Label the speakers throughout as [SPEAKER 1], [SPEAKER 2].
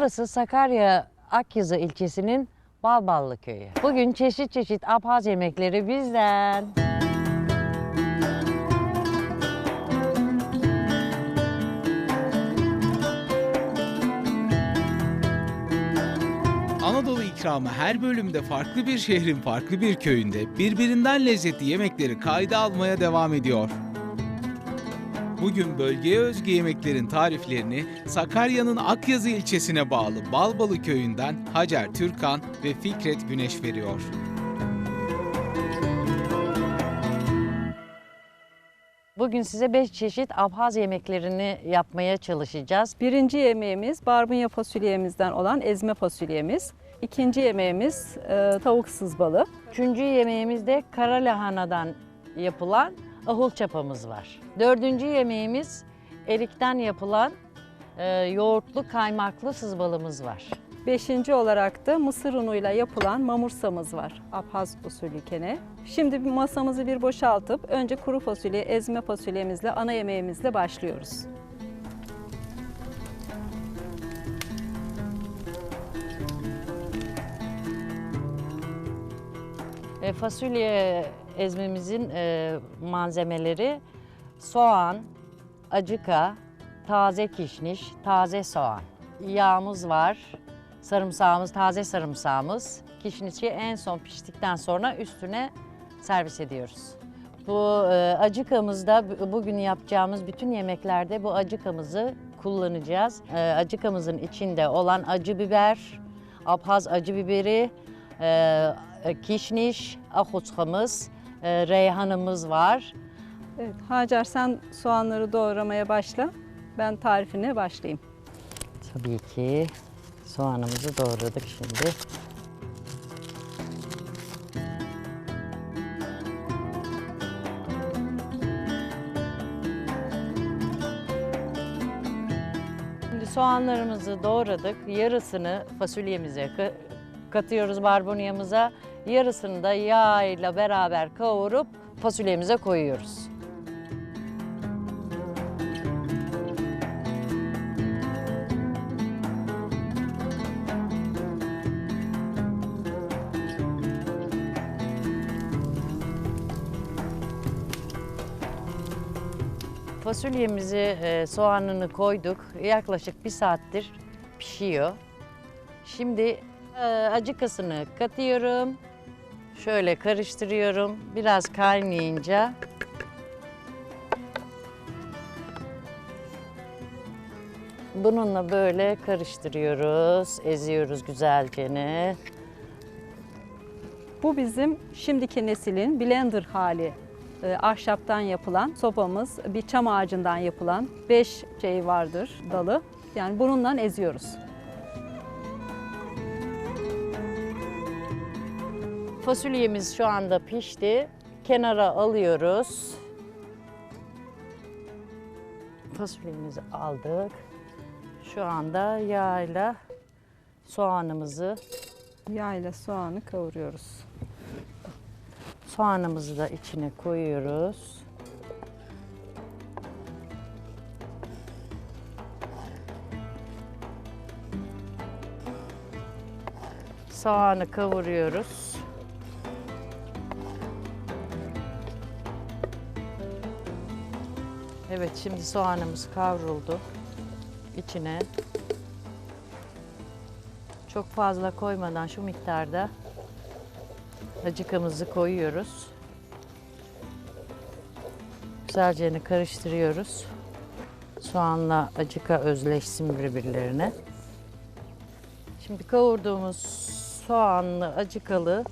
[SPEAKER 1] Burası Sakarya Akyazı ilçesinin Balballı köyü. Bugün çeşit çeşit Abhaz yemekleri bizden.
[SPEAKER 2] Anadolu ikramı her bölümde farklı bir şehrin farklı bir köyünde birbirinden lezzetli yemekleri kayda almaya devam ediyor. Bugün bölgeye özgü yemeklerin tariflerini Sakarya'nın Akyazı ilçesine bağlı Balbalı köyünden Hacer Türkan ve Fikret Güneş veriyor.
[SPEAKER 1] Bugün size 5 çeşit Abhaz yemeklerini yapmaya çalışacağız.
[SPEAKER 3] Birinci yemeğimiz barbunya fasulyemizden olan ezme fasulyemiz. İkinci yemeğimiz e, tavuk sızbalı.
[SPEAKER 1] Üçüncü yemeğimizde kara lahanadan yapılan ahul çapamız var. Dördüncü yemeğimiz erikten yapılan e, yoğurtlu kaymaklı sızbalımız var.
[SPEAKER 3] Beşinci olarak da mısır unuyla yapılan mamursamız var. Abhaz usulü kene. Şimdi masamızı bir boşaltıp önce kuru fasulye, ezme fasulyemizle, ana yemeğimizle başlıyoruz.
[SPEAKER 1] E, fasulye ezmemizin e, malzemeleri soğan, acıka, taze kişniş, taze soğan. Yağımız var, sarımsağımız, taze sarımsağımız. Kişnişi en son piştikten sonra üstüne servis ediyoruz. Bu e, acıkamızda bu- bugün yapacağımız bütün yemeklerde bu acıkamızı kullanacağız. E, acıkamızın içinde olan acı biber, abhaz acı biberi, e, kişniş, ahutkamız, e, reyhanımız var.
[SPEAKER 3] Evet, Hacer sen soğanları doğramaya başla. Ben tarifine başlayayım.
[SPEAKER 1] Tabii ki soğanımızı doğradık şimdi. Şimdi soğanlarımızı doğradık. Yarısını fasulyemize katıyoruz barbunyamıza. Yarısını da yağ ile beraber kavurup fasulyemize koyuyoruz. Fasulyemizi e, soğanını koyduk. Yaklaşık bir saattir pişiyor. Şimdi acıkasını katıyorum. Şöyle karıştırıyorum. Biraz kaynayınca bununla böyle karıştırıyoruz, eziyoruz güzelce.
[SPEAKER 3] Bu bizim şimdiki neslin blender hali. e, ahşaptan yapılan sopamız, bir çam ağacından yapılan beş şey vardır dalı. Yani bununla eziyoruz.
[SPEAKER 1] Fasulyemiz şu anda pişti. Kenara alıyoruz. Fasulyemizi aldık. Şu anda yağla soğanımızı,
[SPEAKER 3] Yağ ile soğanı kavuruyoruz.
[SPEAKER 1] soğanımızı da içine koyuyoruz. Soğanı kavuruyoruz. Evet şimdi soğanımız kavruldu. İçine çok fazla koymadan şu miktarda acıkamızı koyuyoruz. Güzelce karıştırıyoruz. Soğanla acıka özleşsin birbirlerine. Şimdi kavurduğumuz soğanlı acıkalı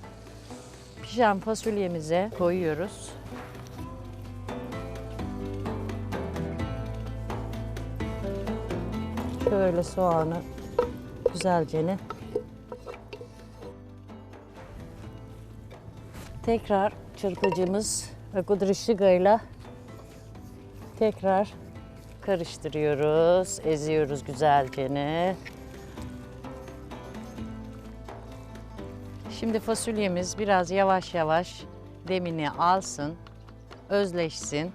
[SPEAKER 1] pişen fasulyemize koyuyoruz. Şöyle soğanı güzelce Tekrar çırpıcımız ve kudrişligayla tekrar karıştırıyoruz, eziyoruz güzelce. Şimdi fasulyemiz biraz yavaş yavaş demini alsın, özleşsin.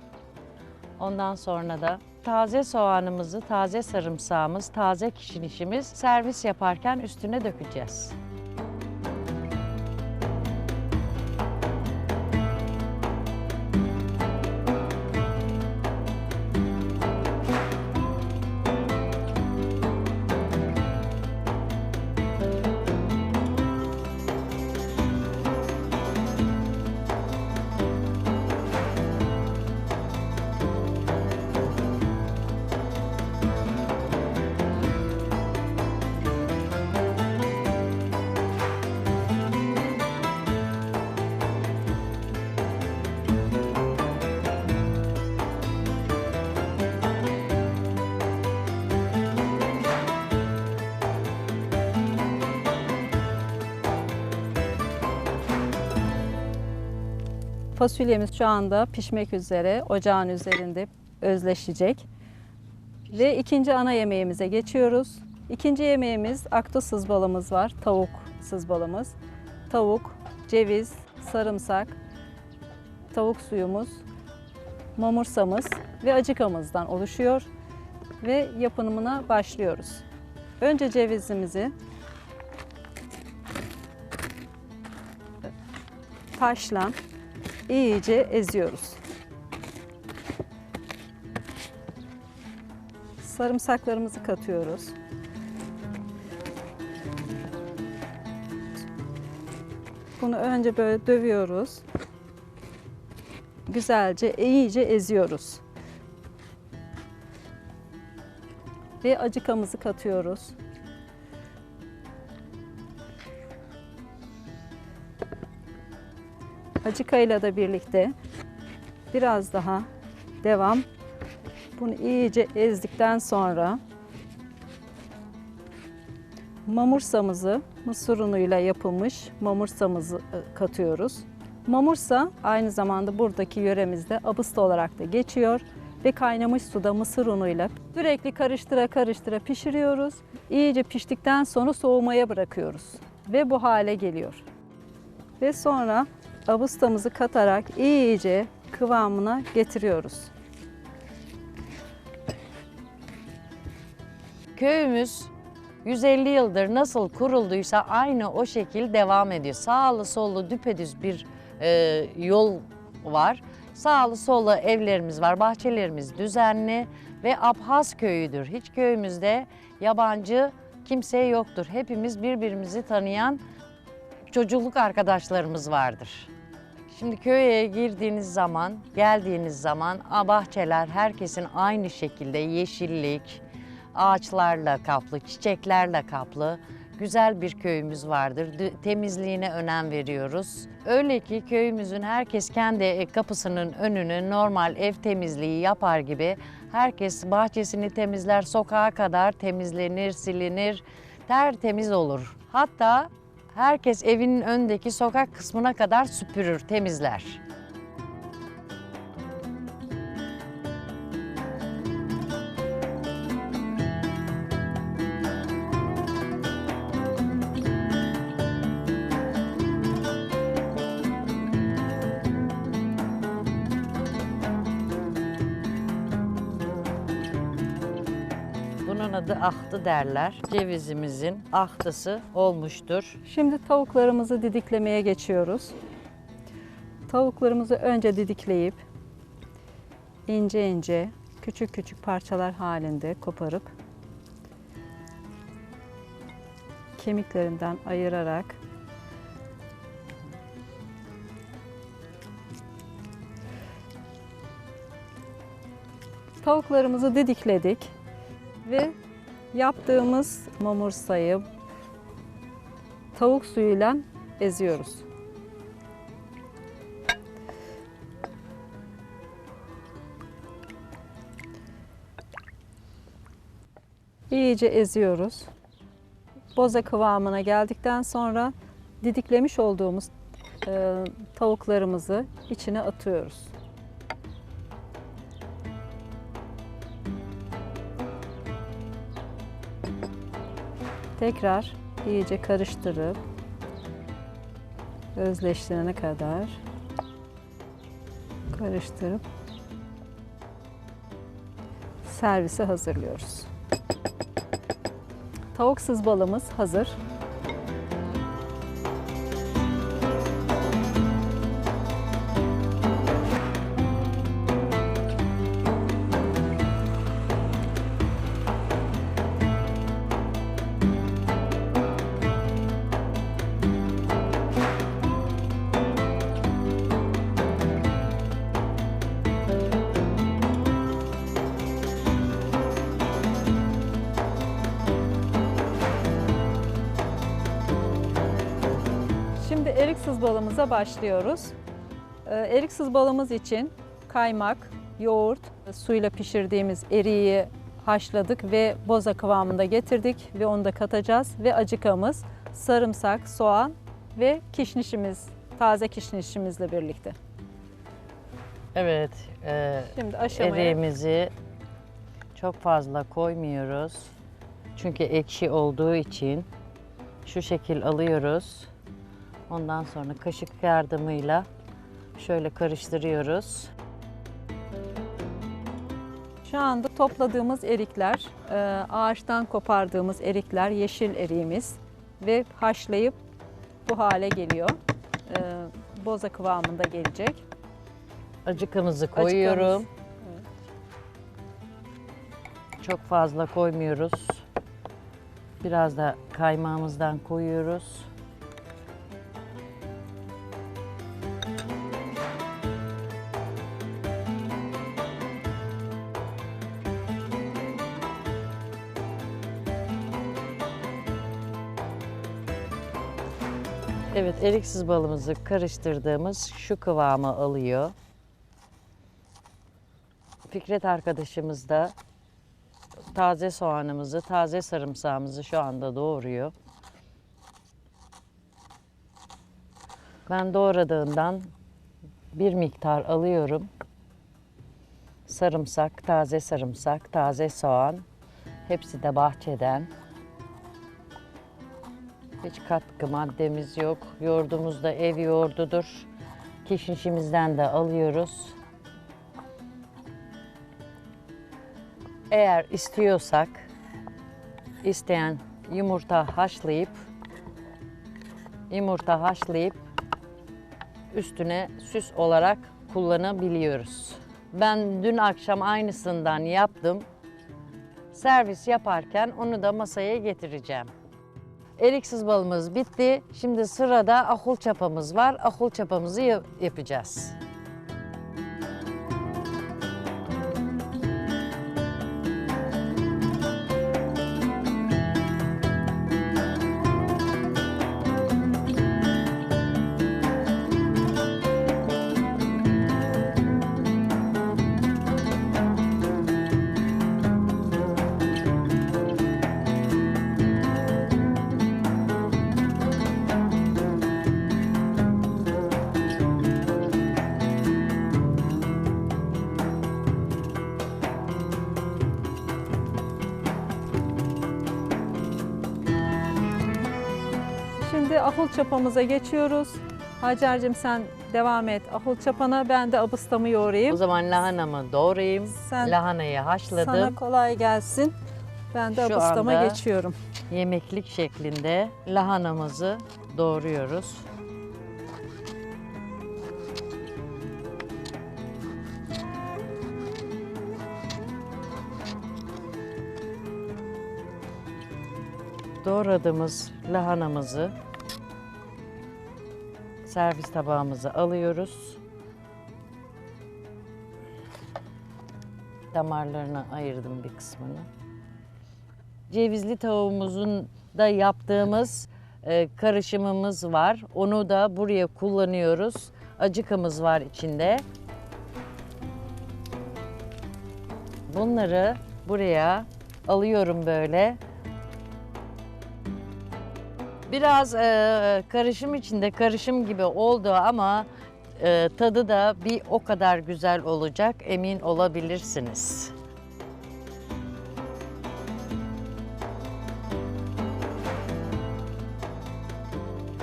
[SPEAKER 1] Ondan sonra da taze soğanımızı, taze sarımsağımız, taze kişnişimiz servis yaparken üstüne dökeceğiz.
[SPEAKER 3] Fasulyemiz şu anda pişmek üzere. Ocağın üzerinde özleşecek. Ve ikinci ana yemeğimize geçiyoruz. İkinci yemeğimiz akto sızbalımız var. Tavuk sızbalımız. Tavuk, ceviz, sarımsak, tavuk suyumuz, mamursamız ve acıkamızdan oluşuyor. Ve yapımına başlıyoruz. Önce cevizimizi taşla iyice eziyoruz. Sarımsaklarımızı katıyoruz. Bunu önce böyle dövüyoruz. Güzelce iyice eziyoruz. Ve acıkamızı katıyoruz. Acıkayla da birlikte biraz daha devam. Bunu iyice ezdikten sonra mamursamızı mısır unuyla yapılmış mamursamızı e, katıyoruz. Mamursa aynı zamanda buradaki yöremizde abısta olarak da geçiyor ve kaynamış suda mısır unuyla sürekli karıştıra karıştıra pişiriyoruz. İyice piştikten sonra soğumaya bırakıyoruz ve bu hale geliyor. Ve sonra abustamızı katarak iyice kıvamına getiriyoruz.
[SPEAKER 1] Köyümüz 150 yıldır nasıl kurulduysa aynı o şekil devam ediyor. Sağlı sollu düpedüz bir e, yol var. Sağlı sollu evlerimiz var, bahçelerimiz düzenli ve Abhaz köyüdür. Hiç köyümüzde yabancı kimse yoktur. Hepimiz birbirimizi tanıyan çocukluk arkadaşlarımız vardır. Şimdi köye girdiğiniz zaman, geldiğiniz zaman bahçeler herkesin aynı şekilde yeşillik, ağaçlarla kaplı, çiçeklerle kaplı güzel bir köyümüz vardır. Temizliğine önem veriyoruz. Öyle ki köyümüzün herkes kendi e, kapısının önünü normal ev temizliği yapar gibi herkes bahçesini temizler, sokağa kadar temizlenir, silinir, tertemiz olur. Hatta herkes evinin öndeki sokak kısmına kadar süpürür, temizler. Bunun adı ahtı derler. Cevizimizin ahtısı olmuştur.
[SPEAKER 3] Şimdi tavuklarımızı didiklemeye geçiyoruz. Tavuklarımızı önce didikleyip ince ince küçük küçük parçalar halinde koparıp kemiklerinden ayırarak Tavuklarımızı didikledik ve yaptığımız mamursayı tavuk suyuyla eziyoruz. İyice eziyoruz. Boza kıvamına geldikten sonra didiklemiş olduğumuz e, tavuklarımızı içine atıyoruz. Tekrar iyice karıştırıp özleştirene kadar karıştırıp servise hazırlıyoruz. Tavuk sız balımız hazır. Balımıza başlıyoruz. Ee, Eriksiz balımız için kaymak, yoğurt, suyla pişirdiğimiz eriği haşladık ve boza kıvamında getirdik ve onu da katacağız. Ve acıkamız, sarımsak, soğan ve kişnişimiz, taze kişnişimizle birlikte.
[SPEAKER 1] Evet, e,
[SPEAKER 3] Şimdi aşamaya
[SPEAKER 1] eriğimizi çok fazla koymuyoruz. Çünkü ekşi olduğu için şu şekil alıyoruz. Ondan sonra kaşık yardımıyla şöyle karıştırıyoruz.
[SPEAKER 3] Şu anda topladığımız erikler, e, ağaçtan kopardığımız erikler, yeşil eriğimiz ve haşlayıp bu hale geliyor. E, Boza kıvamında gelecek.
[SPEAKER 1] Acıkımızı koyuyorum.
[SPEAKER 3] Acıkamız,
[SPEAKER 1] Çok fazla koymuyoruz. Biraz da kaymağımızdan koyuyoruz. Eriksiz balımızı karıştırdığımız şu kıvamı alıyor. Fikret arkadaşımız da taze soğanımızı, taze sarımsağımızı şu anda doğruyor. Ben doğradığından bir miktar alıyorum. Sarımsak, taze sarımsak, taze soğan. Hepsi de bahçeden. Hiç katkı maddemiz yok. Yoğurdumuz da ev yoğurdudur. Kişnişimizden de alıyoruz. Eğer istiyorsak isteyen yumurta haşlayıp yumurta haşlayıp üstüne süs olarak kullanabiliyoruz. Ben dün akşam aynısından yaptım. Servis yaparken onu da masaya getireceğim. Eriksiz balımız bitti. Şimdi sırada ahul çapamız var. Ahul çapamızı ya- yapacağız.
[SPEAKER 3] Ahul çapamıza geçiyoruz. Hacer'cim sen devam et ahul çapana. Ben de abıstamı
[SPEAKER 1] O
[SPEAKER 3] yoğurayım.
[SPEAKER 1] zaman lahanamı doğrayayım.
[SPEAKER 3] Sen-
[SPEAKER 1] Lahanayı haşladım.
[SPEAKER 3] Sana kolay gelsin. Ben de
[SPEAKER 1] Şu
[SPEAKER 3] abıstama geçiyorum.
[SPEAKER 1] Yemeklik şeklinde lahanamızı doğruyoruz. Doğradığımız lahanamızı servis tabağımıza alıyoruz. Damarlarını ayırdım bir kısmını. Cevizli tavuğumuzun da yaptığımız e, karışımımız var. Onu da buraya kullanıyoruz. Acıkamız var içinde. Bunları buraya alıyorum böyle. Biraz e, karışım içinde karışım gibi oldu ama e, tadı da bir o kadar güzel olacak emin olabilirsiniz.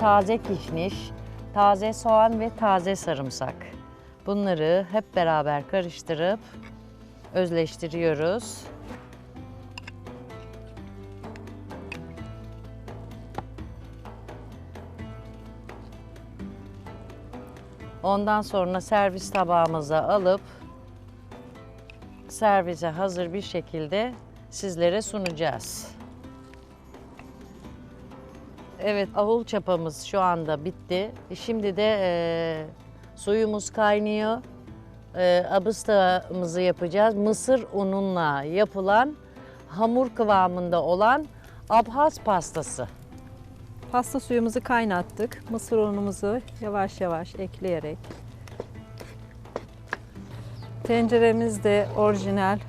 [SPEAKER 1] taze kişniş, taze soğan ve taze sarımsak. Bunları hep beraber karıştırıp özleştiriyoruz. Ondan sonra servis tabağımıza alıp servise hazır bir şekilde sizlere sunacağız. Evet, ahul çapamız şu anda bitti. Şimdi de e, suyumuz kaynıyor. E, abıstamızı yapacağız. Mısır ununla yapılan hamur kıvamında olan abhaz pastası.
[SPEAKER 3] Pasta suyumuzu kaynattık. Mısır unumuzu yavaş yavaş ekleyerek. Tenceremiz de orijinal.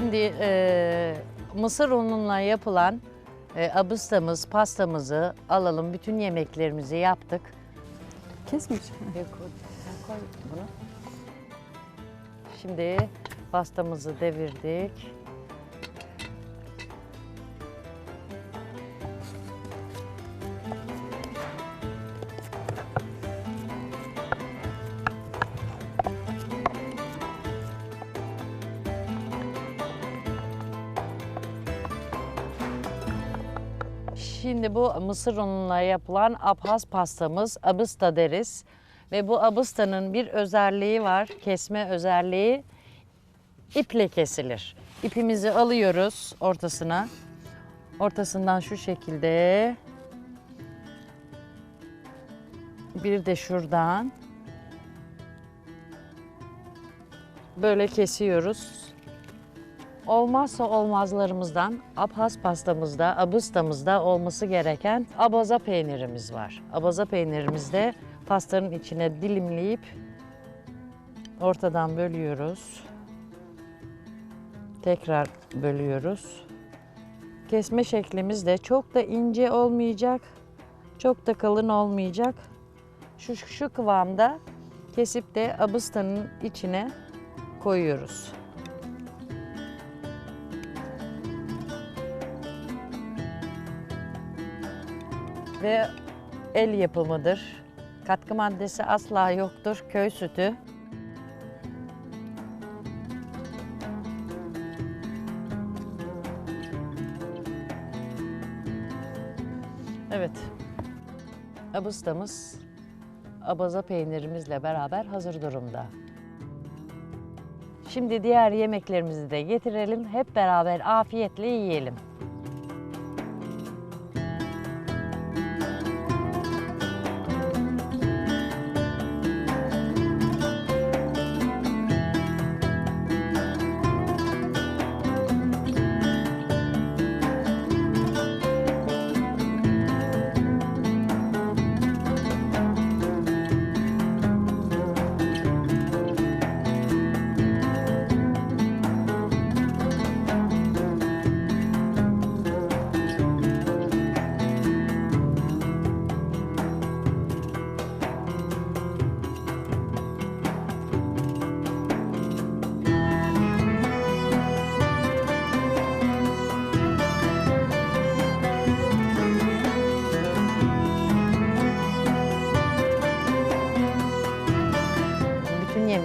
[SPEAKER 1] Şimdi e, mısır ununla yapılan e, abıstamız, pastamızı alalım. Bütün yemeklerimizi yaptık.
[SPEAKER 3] Kesmiş.
[SPEAKER 1] Koy, koy bunu. Şimdi pastamızı devirdik. Şimdi bu mısır unuyla yapılan abhaz pastamız abısta deriz. Ve bu abıstanın bir özelliği var, kesme özelliği. İple kesilir. İpimizi alıyoruz ortasına. Ortasından şu şekilde. Bir de şuradan. Böyle kesiyoruz. Olmazsa olmazlarımızdan abhaz pastamızda, abıstamızda olması gereken abaza peynirimiz var. Abaza peynirimizde pastanın içine dilimleyip ortadan bölüyoruz. Tekrar bölüyoruz. Kesme şeklimiz de çok da ince olmayacak, çok da kalın olmayacak. Şu, şu kıvamda kesip de abıstanın içine koyuyoruz. Ve el yapımıdır. Katkı maddesi asla yoktur. Köy sütü. Evet. Abıstamız abaza peynirimizle beraber hazır durumda. Şimdi diğer yemeklerimizi de getirelim. Hep beraber afiyetle yiyelim.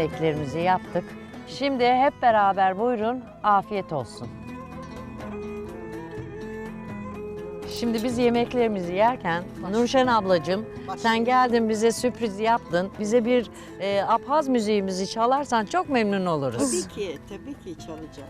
[SPEAKER 1] Yemeklerimizi yaptık. Şimdi hep beraber buyurun afiyet olsun. Şimdi biz yemeklerimizi yerken Nurşen ablacığım sen geldin bize sürpriz yaptın. Bize bir e, Abhaz müziğimizi çalarsan çok memnun oluruz.
[SPEAKER 4] Tabii ki, tabii ki çalacağım.